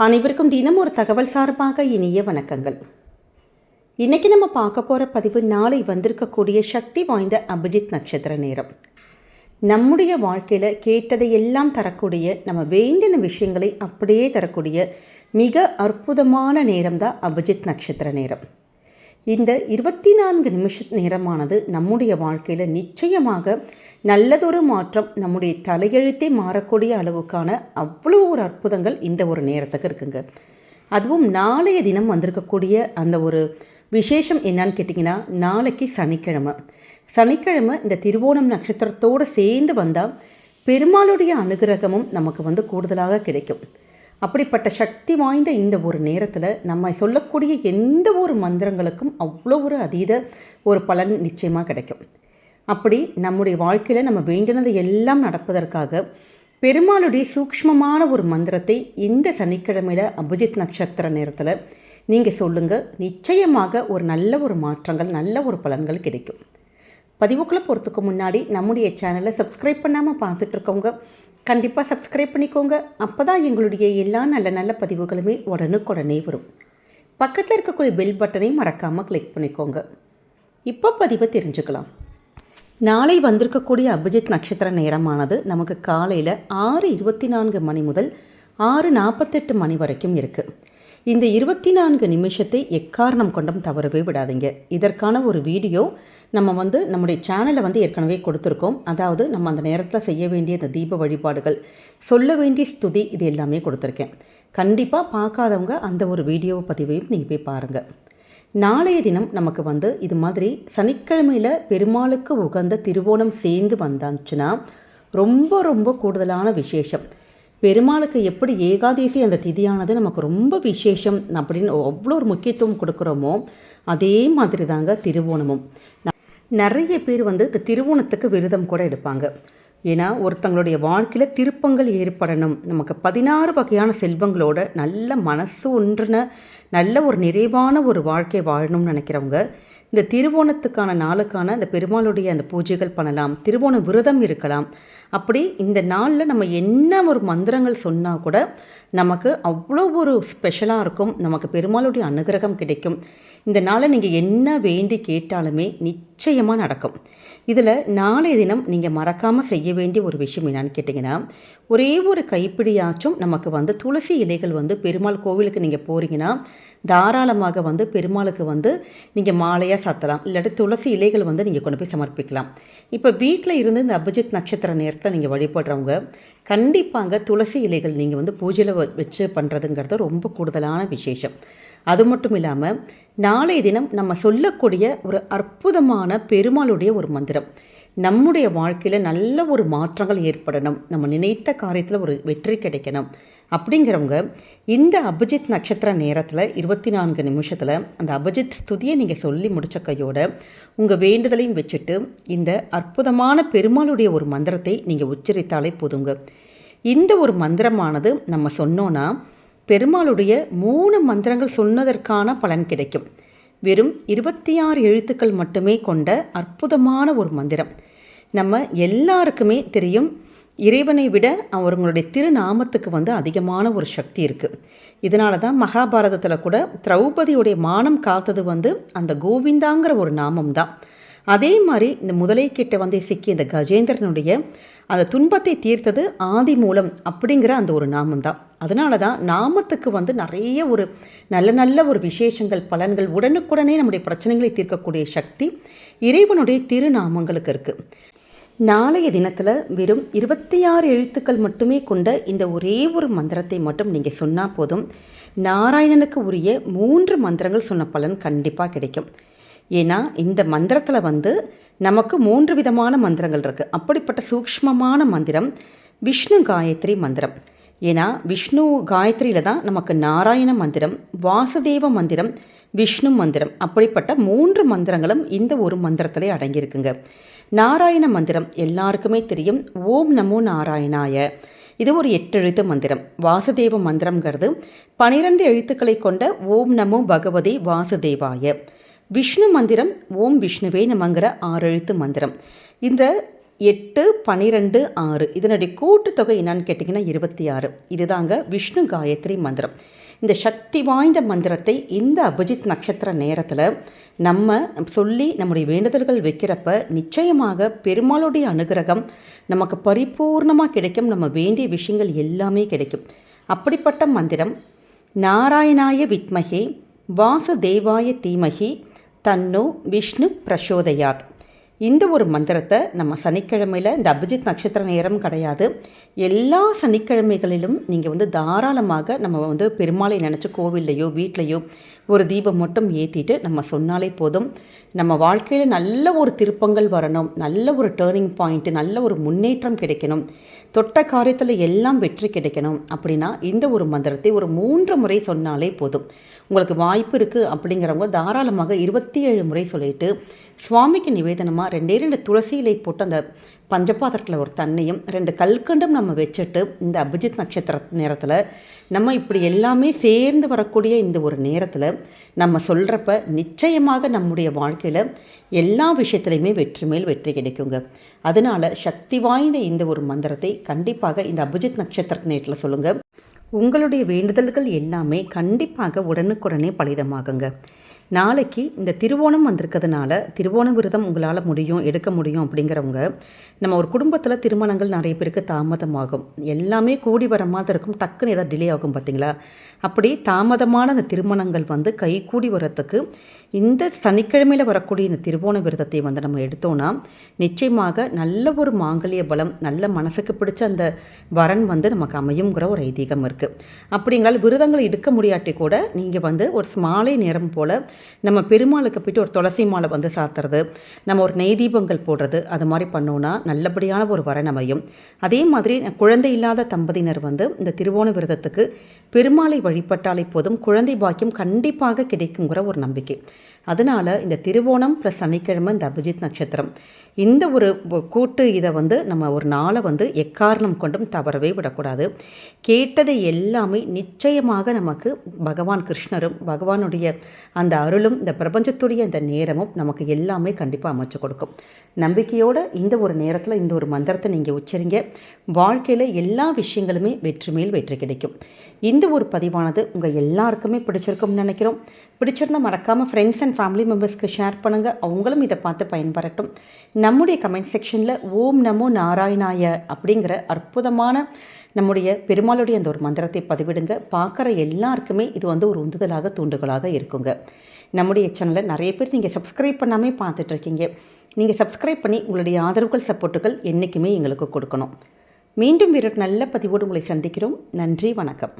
அனைவருக்கும் தினம் ஒரு தகவல் சார்பாக இனிய வணக்கங்கள். இன்றைக்கி நம்ம பார்க்க போகிற பதிவு நாளை வந்திருக்கக்கூடிய சக்தி வாய்ந்த அபிஜித் நட்சத்திர நேரம். நம்முடைய வாழ்க்கையில் கேட்டதை எல்லாம் தரக்கூடிய நம்ம வேண்டின விஷயங்களை அப்படியே தரக்கூடிய மிக அற்புதமான நேரம் தான் அபிஜித் நட்சத்திர நேரம். இந்த இருபத்தி நான்கு நிமிஷ நேரமானது நம்முடைய வாழ்க்கையில் நிச்சயமாக நல்லதொரு மாற்றம் நம்முடைய தலையெழுத்தே மாறக்கூடிய அளவுக்கான அவ்வளோ ஒரு அற்புதங்கள் இந்த ஒரு நேரத்துக்கு இருக்குங்க. அதுவும் நாளைய தினம் வந்திருக்கக்கூடிய அந்த ஒரு விசேஷம் என்னன்னு கேட்டிங்கன்னா நாளைக்கு சனிக்கிழமை. சனிக்கிழமை இந்த திருவோணம் நட்சத்திரத்தோடு சேர்ந்து வந்தால் பெருமாளுடைய அனுகிரகமும் நமக்கு வந்து கூடுதலாக கிடைக்கும். அப்படிப்பட்ட சக்தி வாய்ந்த இந்த ஒரு நேரத்தில் நம்ம சொல்லக்கூடிய எந்த ஒரு மந்திரங்களுக்கும் அவ்வளோ ஒரு அதீத ஒரு பலன் நிச்சயமாக கிடைக்கும். அப்படி நம்முடைய வாழ்க்கையில் நம்ம வேண்டினது எல்லாம் நடப்பதற்காக பெருமாளுடைய சூக்ஷ்மமான ஒரு மந்திரத்தை இந்த சனிக்கிழமையில் அபிஜித் நட்சத்திர நேரத்தில் நீங்கள் சொல்லுங்கள் நிச்சயமாக ஒரு நல்ல ஒரு மாற்றங்கள் நல்ல ஒரு பலன்கள் கிடைக்கும். பதிவுக்குள்ளே போகிறதுக்கு முன்னாடி நம்முடைய சேனலை சப்ஸ்கிரைப் பண்ணாமல் பார்த்துட்டு இருக்கவங்க கண்டிப்பாக சப்ஸ்கிரைப் பண்ணிக்கோங்க. அப்போ தான் எங்களுடைய எல்லா நல்ல நல்ல பதிவுகளுமே உடனுக்குடனே வரும். பக்கத்தில் இருக்கக்கூடிய பெல் பட்டனை மறக்காமல் கிளிக் பண்ணிக்கோங்க. இப்போ பதிவை தெரிஞ்சுக்கலாம். நாளை வந்திருக்கக்கூடிய அபிஜித் நட்சத்திர நேரமானது நமக்கு காலையில் ஆறு இருபத்தி நான்கு மணி முதல் ஆறு நாற்பத்தெட்டு மணி வரைக்கும் இருக்குது இந்த இருபத்தி நான்கு நிமிஷத்தை எக்காரணம் கொண்டும் தவறவே விடாதீங்க. இதற்கான ஒரு வீடியோ நம்ம வந்து நம்முடைய சேனலில் வந்து ஏற்கனவே கொடுத்துருக்கோம். அதாவது நம்ம அந்த நேரத்தில் செய்ய வேண்டிய இந்த தீப வழிபாடுகள் சொல்ல வேண்டிய ஸ்துதி இது எல்லாமே கொடுத்துருக்கேன். கண்டிப்பாக பார்க்காதவங்க அந்த ஒரு வீடியோ பதிவையும் நீங்கள் போய் பாருங்கள் நாளைய தினம் நமக்கு வந்து இது மாதிரி சனிக்கிழமையில் பெருமாளுக்கு உகந்த திருவோணம் சேர்ந்து வந்தாச்சுன்னா ரொம்ப ரொம்ப கூடுதலான விசேஷம். பெருமாளுக்கு எப்படி ஏகாதேசி அந்த திதியானது நமக்கு ரொம்ப விசேஷம் அப்படின்னு அவ்வளோ ஒரு முக்கியத்துவம் கொடுக்குறோமோ அதே மாதிரி தாங்க திருவோணமும் நிறைய பேர் வந்து இந்த திருவோணத்துக்கு விரதம் கூட எடுப்பாங்க. ஏன்னா ஒருத்தங்களுடைய வாழ்க்கையில் திருப்பங்கள் ஏற்படணும். நமக்கு பதினாறு வகையான செல்வங்களோட நல்ல மனசு ஒன்றுன நல்ல ஒரு நிறைவான ஒரு வாழ்க்கை வாழணும்னு நினைக்கிறவங்க இந்த திருவோணத்துக்கான நாளுக்கான அந்த பெருமாளுடைய அந்த பூஜைகள் பண்ணலாம். திருவோண விரதம் இருக்கலாம். அப்படி இந்த நாளில் நம்ம என்ன ஒரு மந்திரங்கள் சொன்னால் கூட நமக்கு அவ்வளோ ஒரு ஸ்பெஷலாக இருக்கும். நமக்கு பெருமாளுடைய அனுகிரகம் கிடைக்கும். இந்த நாளை நீங்கள் என்ன வேண்டி கேட்டாலுமே நிச்சயமாக நடக்கும். இதில் நாளைய தினம் நீங்கள் மறக்காமல் செய்ய வேண்டிய ஒரு விஷயம் என்னன்னு கேட்டிங்கன்னா ஒரே ஒரு கைப்பிடியாச்சும் நமக்கு வந்து துளசி இலைகள் வந்து பெருமாள் கோவிலுக்கு நீங்கள் போகிறீங்கன்னா தாராளமாக வந்து பெருமாளுக்கு வந்து நீங்கள் மாலையாக சாத்தலாம். இல்லாட்டி துளசி இலைகள் வந்து நீங்கள் கொண்டு போய் சமர்ப்பிக்கலாம். இப்போ வீட்டில் இருந்து இந்த அபிஜித் நட்சத்திர நேரத்தில் நீங்கள் வழிபடுறவங்க கண்டிப்பாங்க துளசி இலைகள் நீங்கள் வந்து பூஜையில் வச்சு பண்ணுறதுங்கிறது ரொம்ப கூடுதலான விசேஷம். அது மட்டும் இல்லாமல் நாளைய தினம் நம்ம சொல்லக்கூடிய ஒரு அற்புதமான பெருமாளுடைய ஒரு மந்திரம். நம்முடைய வாழ்க்கையில் நல்ல ஒரு மாற்றங்கள் ஏற்படணும். நம்ம நினைத்த காரியத்தில் ஒரு வெற்றி கிடைக்கணும். அப்படிங்கிறவங்க இந்த அபிஜித் நட்சத்திர நேரத்தில் இருபத்தி நான்கு நிமிஷத்தில் அந்த அபிஜித் ஸ்துதியை நீங்கள் சொல்லி முடித்த கையோட உங்கள் வேண்டுதலையும் வச்சுட்டு இந்த அற்புதமான பெருமாளுடைய ஒரு மந்திரத்தை நீங்கள் உச்சரித்தாலே போதுங்க. இந்த ஒரு மந்திரமானது நம்ம சொன்னோன்னா பெருமாளுடைய மூணு மந்திரங்கள் சொன்னதற்கான பலன் கிடைக்கும். வெறும் இருபத்தி ஆறு எழுத்துக்கள் மட்டுமே கொண்ட அற்புதமான ஒரு மந்திரம். நம்ம எல்லாருக்குமே தெரியும் இறைவனை விட அவங்களுடைய திருநாமத்துக்கு வந்து அதிகமான ஒரு சக்தி இருக்குது இதனால தான் மகாபாரதத்தில் கூட திரௌபதியுடைய மானம் காத்தது வந்து அந்த கோவிந்தாங்கிற ஒரு நாமம் தான். அதே மாதிரி இந்த முதலை கிட்ட வந்து சிக்கிய இந்த கஜேந்திரனுடைய அந்த துன்பத்தை தீர்த்தது ஆதி மூலம் அப்படிங்கிற அந்த ஒரு நாமம் தான் அதனால தான் நாமத்துக்கு வந்து நிறைய ஒரு நல்ல நல்ல ஒரு விசேஷங்கள் பலன்கள் உடனுக்குடனே நம்முடைய பிரச்சனைகளை தீர்க்கக்கூடிய சக்தி இறைவனுடைய திருநாமங்களுக்கு இருக்குது நாளைய தினத்தில் வெறும் இருபத்தி ஆறு எழுத்துக்கள் மட்டுமே கொண்ட இந்த ஒரே ஒரு மந்திரத்தை மட்டும் நீங்கள் சொன்னால் போதும் நாராயணனுக்கு உரிய மூன்று மந்திரங்கள் சொன்ன பலன் கண்டிப்பாக கிடைக்கும். ஏன்னா இந்த மந்திரத்தில் வந்து நமக்கு மூன்று விதமான மந்திரங்கள் இருக்குது அப்படிப்பட்ட சூக்ஷ்மமான மந்திரம் விஷ்ணு காயத்ரி மந்திரம். ஏன்னா விஷ்ணு காயத்ரியில் தான் நமக்கு நாராயண மந்திரம் வாசுதேவ மந்திரம் விஷ்ணு மந்திரம். அப்படிப்பட்ட மூன்று மந்திரங்களும் இந்த ஒரு மந்திரத்திலே அடங்கியிருக்குங்க. நாராயண மந்திரம் எல்லாருக்குமே தெரியும். ஓம் நமோ நாராயணாய. இது ஒரு எட்டெழுத்து மந்திரம். வாசுதேவ மந்திரம்ங்கிறது பனிரெண்டு எழுத்துக்களை கொண்ட ஓம் நமோ பகவதி வாசுதேவாய. விஷ்ணு மந்திரம் ஓம் விஷ்ணுவே நமங்கிற ஆறெழுத்து மந்திரம். இந்த எட்டு பனிரெண்டு ஆறு இதனுடைய கூட்டுத்தொகை என்னன்னு கேட்டிங்கன்னா இருபத்தி ஆறு இதுதாங்க விஷ்ணு காயத்ரி மந்திரம். இந்த சக்தி வாய்ந்த மந்திரத்தை இந்த அபிஜித் நட்சத்திர நேரத்தில் நம்ம சொல்லி நம்முடைய வேண்டுதல்கள் வைக்கிறப்ப நிச்சயமாக பெருமாளுடைய அனுகிரகம் நமக்கு பரிபூர்ணமாக கிடைக்கும். நம்ம வேண்டிய விஷயங்கள் எல்லாமே கிடைக்கும். அப்படிப்பட்ட மந்திரம் நாராயணாய வித்மகே வாசுதேவாய தீமகி தன்னு விஷ்ணு பிரசோதயாத். இந்த ஒரு மந்திரத்தை நம்ம சனிக்கிழமையில் இந்த அபிஜித் நட்சத்திர நேரம் கிடையாது. எல்லா சனிக்கிழமைகளிலும் நீங்கள் வந்து தாராளமாக நம்ம வந்து பெருமாளை நினச்சி கோவில்லையோ வீட்லேயோ ஒரு தீபம் மட்டும் ஏற்றிட்டு நம்ம சொன்னாலே போதும். நம்ம வாழ்க்கையில் நல்ல ஒரு திருப்பங்கள் வரணும். நல்ல ஒரு டேர்னிங் பாயிண்ட்டு நல்ல ஒரு முன்னேற்றம் கிடைக்கணும். தொட்ட காரியத்தில் எல்லாம் வெற்றி கிடைக்கணும். அப்படின்னா இந்த ஒரு மந்திரத்தை ஒரு மூன்று முறை சொன்னாலே போதும். உங்களுக்கு வாய்ப்பு இருக்குது அப்படிங்கிறவங்க தாராளமாக இருபத்தி ஏழு முறை சொல்லிட்டு சுவாமிக்கு நிவேதனமாக ரெண்டே ரெண்டு துளசி இலை போட்டு அந்த பஞ்சபாத்திரத்தில் ஒரு தண்ணியும் ரெண்டு கல்கண்டும் நம்ம வச்சுட்டு இந்த அபிஜித் நட்சத்திர நேரத்தில் நம்ம இப்படி எல்லாமே சேர்ந்து வரக்கூடிய இந்த ஒரு நேரத்தில் நம்ம சொல்கிறப்ப நிச்சயமாக நம்முடைய வாழ்க்கையில் எல்லா விஷயத்துலையுமே வெற்றி மேல் வெற்றி கிடைக்குங்க. அதனால் சக்தி வாய்ந்த இந்த ஒரு மந்திரத்தை கண்டிப்பாக இந்த அபிஜித் நட்சத்திர நேரத்தில் சொல்லுங்கள் உங்களுடைய வேண்டுதல்கள் எல்லாமே கண்டிப்பாக உடனுக்குடனே பலிதமாகுங்க. நாளைக்கு இந்த திருவோணம் வந்திருக்கிறதுனால திருவோண விரதம் உங்களால் முடியும் எடுக்க முடியும் அப்படிங்கிறவங்க நம்ம ஒரு குடும்பத்தில் திருமணங்கள் நிறைய பேருக்கு தாமதமாகும். எல்லாமே கூடி வர மாதிரி இருக்கும். டக்குன்னு ஏதாவது டிலே ஆகும் பார்த்தீங்களா அப்படி தாமதமான அந்த திருமணங்கள் வந்து கை கூடி வரத்துக்கு இந்த சனிக்கிழமையில் வரக்கூடிய இந்த திருவோண விரதத்தை வந்து நம்ம எடுத்தோன்னா நிச்சயமாக நல்ல ஒரு மாங்கல்ய பலம் நல்ல மனசுக்கு பிடிச்ச அந்த வரன் வந்து நமக்கு அமையுங்கிற ஒரு ஐதீகம் இருக்குது அப்படிங்களால் விரதங்களை எடுக்க முடியாட்டி கூட நீங்கள் வந்து ஒரு மாலை நேரம் போல் நம்ம பெருமாளுக்கு போய்ட்டு ஒரு துளசி மாலை வந்து சாத்துறது நம்ம ஒரு நெய் தீபங்கள் போடுறது அது மாதிரி பண்ணோன்னா நல்லபடியான ஒரு வரன் அமையும் அதே மாதிரி குழந்தை இல்லாத தம்பதியினர் வந்து இந்த திருவோண விரதத்துக்கு பெருமாளை வழிபட்டாலே போதும் குழந்தை பாக்கியம் கண்டிப்பாக கிடைக்குங்கிற ஒரு நம்பிக்கை. அதனால் இந்த திருவோணம் ப்ளஸ் சனிக்கிழமை இந்த அபிஜித் நட்சத்திரம். இந்த ஒரு கூட்டு இதை வந்து நம்ம ஒரு நாளை வந்து எக்காரணம் கொண்டும் தவறவே விடக்கூடாது. கேட்டதை எல்லாமே நிச்சயமாக நமக்கு பகவான் கிருஷ்ணரும் பகவானுடைய அந்த அருளும் இந்த பிரபஞ்சத்துடைய இந்த நேரமும் நமக்கு எல்லாமே கண்டிப்பாக அமைச்சு கொடுக்கும். நம்பிக்கையோடு இந்த ஒரு நேரத்தில் இந்த ஒரு மந்திரத்தை நீங்கள் உச்சரிங்க. வாழ்க்கையில் எல்லா விஷயங்களுமே வெற்றி மேல் வெற்றி கிடைக்கும். இந்த ஒரு பதிவானது உங்கள் எல்லாருக்குமே பிடிச்சிருக்கும்னு நினைக்கிறோம். பிடிச்சிருந்தால் மறக்காமல் ஃப்ரெண்ட்ஸ் அண்ட் ஃபேமிலி மெம்பர்ஸ்க்கு ஷேர் பண்ணுங்கள் அவங்களும் இதை பார்த்து பயன்பெறட்டும். நம்முடைய கமெண்ட் செக்ஷனில் ஓம் நமோ நாராயணாய அப்படிங்கிற அற்புதமான நம்முடைய பெருமாளுடைய அந்த ஒரு மந்திரத்தை பதிவிடுங்க. பார்க்குற எல்லாருக்குமே இது வந்து ஒரு உந்துதலாக தூண்டுகளாக இருக்குங்க. நம்முடைய சேனலை நிறைய பேர் நீங்கள் சப்ஸ்கிரைப் பண்ணாமே பார்த்துட்ருக்கீங்க. நீங்கள் சப்ஸ்கிரைப் பண்ணி உங்களுடைய ஆதரவுகள் சப்போர்ட்டுகள் என்றைக்குமே எங்களுக்கு கொடுக்கணும். மீண்டும் வேறு நல்ல பதிவோடு உங்களை சந்திக்கிறோம். நன்றி வணக்கம்.